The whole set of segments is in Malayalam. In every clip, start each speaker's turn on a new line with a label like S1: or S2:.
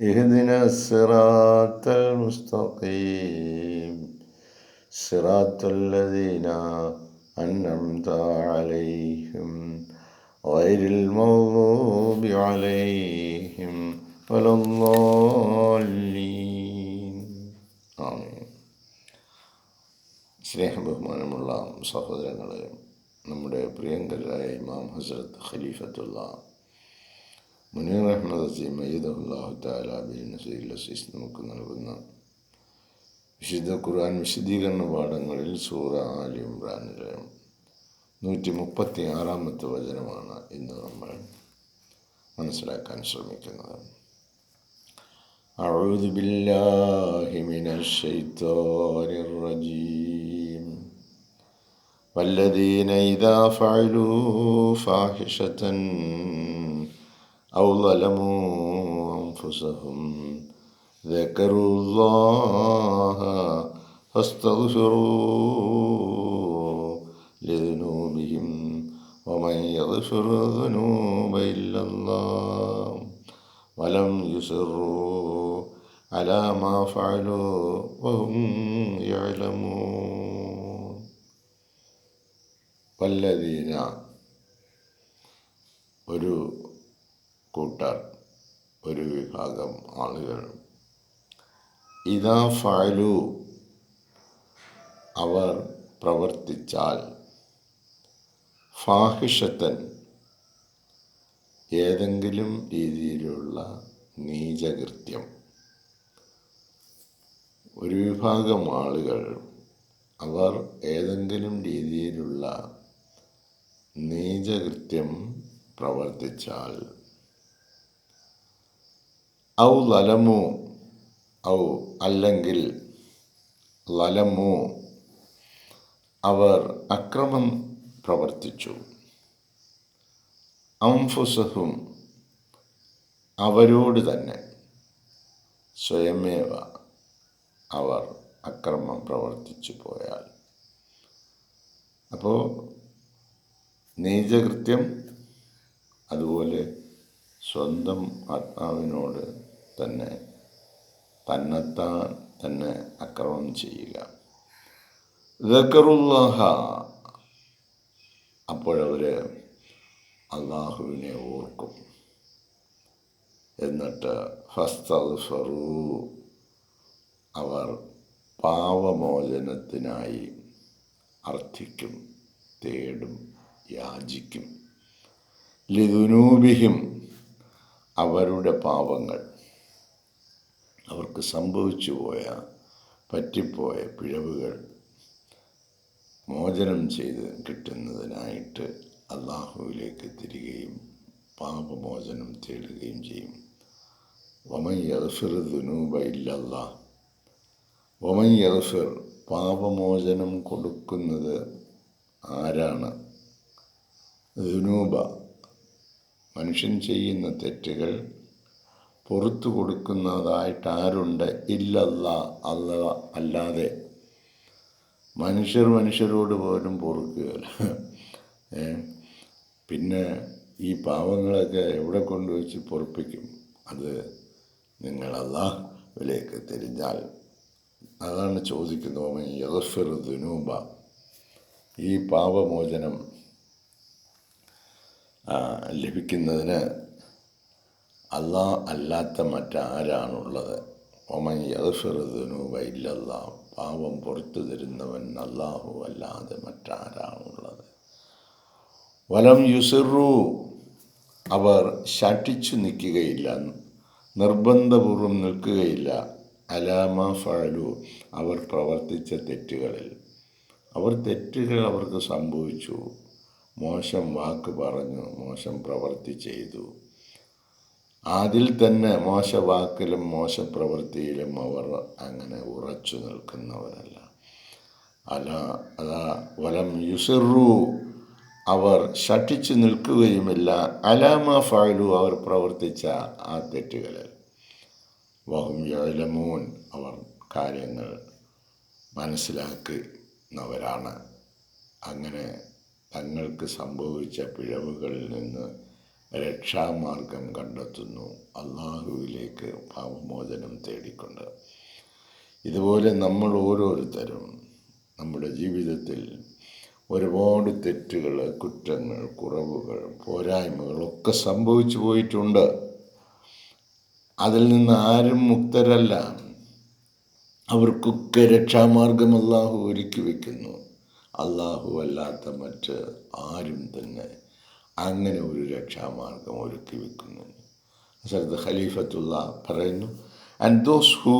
S1: اهدنا الصراط المستقيم صراط الذين أنعمت عليهم غير المغضوب عليهم ولا الضالين آمين സ്നേഹബഹുമാനമുള്ള സഹോദരങ്ങളെ നമ്മുടെ പ്രിയങ്കരായ ഇമാം ഹസരത്ത് ഖലീഫത്തുള്ള മുനീർ അഹമ്മദ് അസീം മയ്യദുല്ലാഹു താലാബിൻ നസീൽ അസീസ് നമുക്ക് നൽകുന്ന വിശുദ്ധ ഖുർആൻ വിശദീകരണ പാഠങ്ങളിൽ സൂറ ആലി ഇമ്രാനിലെ നൂറ്റി മുപ്പത്തി ആറാമത്തെ വചനമാണ് ഇന്ന് നമ്മൾ മനസ്സിലാക്കാൻ ശ്രമിക്കുന്നത് أعوذ بالله من الشيطان الرجيم والذين إذا فعلوا فاحشة أو ظلموا أنفسهم ذكروا الله فاستغفروا لذنوبهم ومن يغفر الذنوب إلا الله ولم يسروا على ما فعلوا وهم يعلمون والذين ഒരു കൂട്ടർ ഒരു വിഭാഗം ആളുകൾ. ഇതാ ഫാലു. അവർ പ്രവർത്തിച്ചാൽ ഫാഹിഷത്തൻ ഏതെങ്കിലും രീതിയിലുള്ള നീചകൃത്യം. ഒരു വിഭാഗം ആളുകൾ അവർ ഏതെങ്കിലും രീതിയിലുള്ള നീചകൃത്യം പ്രവർത്തിച്ചാൽ ഔ ലലമു ഔ അല്ലെങ്കിൽ ലലമു. അവർ അക്രമം പ്രവർത്തിച്ചു. അംഫുസഹും അവരോട് തന്നെ സ്വയമേവ അവർ അക്രമം പ്രവർത്തിച്ചു പോയാൽ. അപ്പോൾ നീചകൃത്യം അതുപോലെ സ്വന്തം ആത്മാവിനോട് തന്നെ തന്നെത്താൻ തന്നെ അക്രമം ചെയ്യുക. ദക്കറുല്ലാഹ അപ്പോഴവർ അള്ളാഹുവിനെ ഓർക്കും. എന്നിട്ട് ഫസ്തഫറു അവർ പാവമോചനത്തിനായി അർത്ഥിക്കും തേടും യാചിക്കും. ലിതുനൂബിഹിം അവരുടെ പാവങ്ങൾ അവർക്ക് സംഭവിച്ചു പോയ പറ്റിപ്പോയ പിഴവുകൾ മോചനം ചെയ്ത് കിട്ടുന്നതിനായിട്ട് അള്ളാഹുവിലേക്ക് തിരികെയും പാപമോചനം തേടുകയും ചെയ്യും. വമൻ യർഫിർ ദുനൂബ ഇല്ലല്ലാ വമൻ യർഫിർ പാപമോചനം കൊടുക്കുന്നത് ആരാണ്? ദുനൂബ. മനുഷ്യൻ ചെയ്യുന്ന തെറ്റുകൾ പുറത്തു കൊടുക്കുന്നതായിട്ട് ആരുണ്ട് ഇല്ലല്ല അല്ല അല്ലാതെ. മനുഷ്യർ മനുഷ്യരോട് പോലും പൊറുക്കുകയില്ല. പിന്നെ ഈ പാവങ്ങളൊക്കെ എവിടെ കൊണ്ടുവച്ച് പൊറപ്പിക്കും? അത് നിങ്ങളല്ല അള്ളാഹുവിലേക്ക് തിരിഞ്ഞാൽ. അതാണ് ചോദിക്കുന്നത് യഗഫിർ ദുനൂബ. ഈ പാപമോചനം ലഭിക്കുന്നതിന് അള്ളാഹ് അല്ലാത്ത മറ്റാരാണുള്ളത്? ഒമൻ യൽഫിറുദനൂബ ഇല്ലല്ലാ പാവം പുറത്തു തരുന്നവൻ അല്ലാഹു അല്ലാതെ മറ്റാരാണുള്ളത്? വലം യുസിറു. അവർ ശാട്ടിച്ചു നിൽക്കുകയില്ല. നിർബന്ധപൂർവം നിൽക്കുകയില്ല. അലാമ ഫഴലു അവർ പ്രവർത്തിച്ച തെറ്റുകളിൽ. അവർ തെറ്റുകൾ അവർക്ക് സംഭവിച്ചു. മോശം വാക്ക് പറഞ്ഞു മോശം പ്രവർത്തി ചെയ്തു. അതിൽ തന്നെ മോശ വാക്കിലും മോശ പ്രവൃത്തിയിലും അവർ അങ്ങനെ ഉറച്ചു നിൽക്കുന്നവരല്ല. അല അതാ വലം യുസിറു അവർ ശഠിച്ചു നിൽക്കുകയുമില്ല. അലാമ ഫാലു അവർ പ്രവർത്തിച്ച ആ തെറ്റുകളിൽ. വഹും യലമൂൻ അവർ കാര്യങ്ങൾ മനസ്സിലാക്കുന്നവരാണ്. അങ്ങനെ തങ്ങൾക്ക് സംഭവിച്ച പിഴവുകളിൽ നിന്ന് രക്ഷാമാർഗം കണ്ടെത്തുന്നു. അള്ളാഹുവിലേക്ക് പാപമോചനം തേടിക്കൊണ്ട്. ഇതുപോലെ നമ്മൾ ഓരോരുത്തരും നമ്മുടെ ജീവിതത്തിൽ ഒരുപാട് തെറ്റുകൾ കുറ്റങ്ങൾ കുറവുകൾ പോരായ്മകളൊക്കെ സംഭവിച്ചു പോയിട്ടുണ്ട്. അതിൽ നിന്ന് ആരും മുക്തരല്ല. അവർക്കൊക്കെ രക്ഷാമാർഗം അള്ളാഹു ഒരുക്കി വയ്ക്കുന്നു അള്ളാഹു അല്ലാത്ത മറ്റ് ആരും തന്നെ അങ്ങനെ ഒരു രക്ഷാമാർഗം ഒരുക്കി വെക്കുന്നു. സ്ഥലത്ത് ഖലീഫത്തുള്ള പറയുന്നു and those who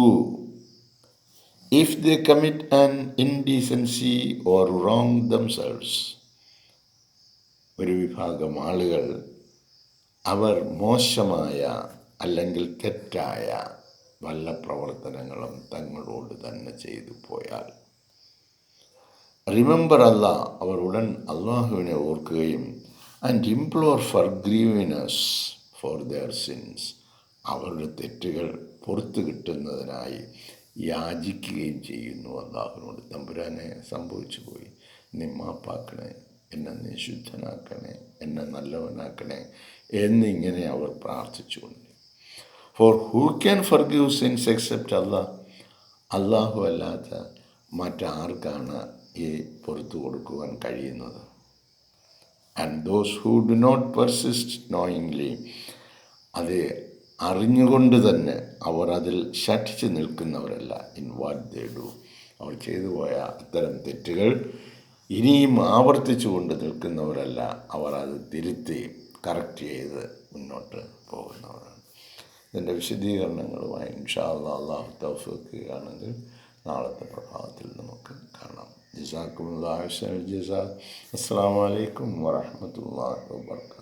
S1: if the commit an indecency or wrong themselves ഒരു വിഭാഗം ആളുകൾ അവർ മോശമായ അല്ലെങ്കിൽ തെറ്റായ വല്ല പ്രവർത്തനങ്ങളും തങ്ങളോട് തന്നെ ചെയ്തു പോയാൽ റിമെമ്പർ അല്ല അവർ ഉടൻ അള്ളാഹുവിനെ ഓർക്കുകയും and implore forgiveness for their sins അവരുടെ തെറ്റുകൾ പുറത്തു കിട്ടുന്നതിനായി യാചിക്കുകയും ചെയ്യുന്നു. അള്ളാഹുവിനോട് തമ്പുരാനെ സംഭവിച്ചു പോയി. നീ മാപ്പാക്കണേ എന്നെ നീ ശുദ്ധനാക്കണേ എന്നെ നല്ലവനാക്കണേ എന്നിങ്ങനെ അവർ പ്രാർത്ഥിച്ചുകൊണ്ട്. For who can forgive sins except Allah Allahu അല്ലാത്ത മറ്റാർക്കാണ് ഈ പുറത്തു കൊടുക്കുവാൻ കഴിയുന്നത്? And those who do not persist knowingly അത് അറിഞ്ഞുകൊണ്ട് തന്നെ അവർ അതിൽ ശഠിച്ച് നിൽക്കുന്നവരല്ല. ഇൻ വാട്ട് ദേ ഡു അവർ ചെയ്തു പോയ അത്തരം തെറ്റുകൾ ഇനിയും ആവർത്തിച്ചു കൊണ്ട് നിൽക്കുന്നവരല്ല. അവർ അത് തിരുത്തി കറക്റ്റ് ചെയ്ത് മുന്നോട്ട് പോകുന്നവരാണ്. ഇതിന്റെ വിശദീകരണങ്ങളുമായി ഇൻഷാ അള്ളാഹ് അള്ളാഹു ആണെങ്കിൽ നാളത്തെ പ്രഭാതത്തിൽ നമുക്ക് കാണാം. جزاكم الله خير الجزاء السلام عليكم ورحمة الله وبركاته.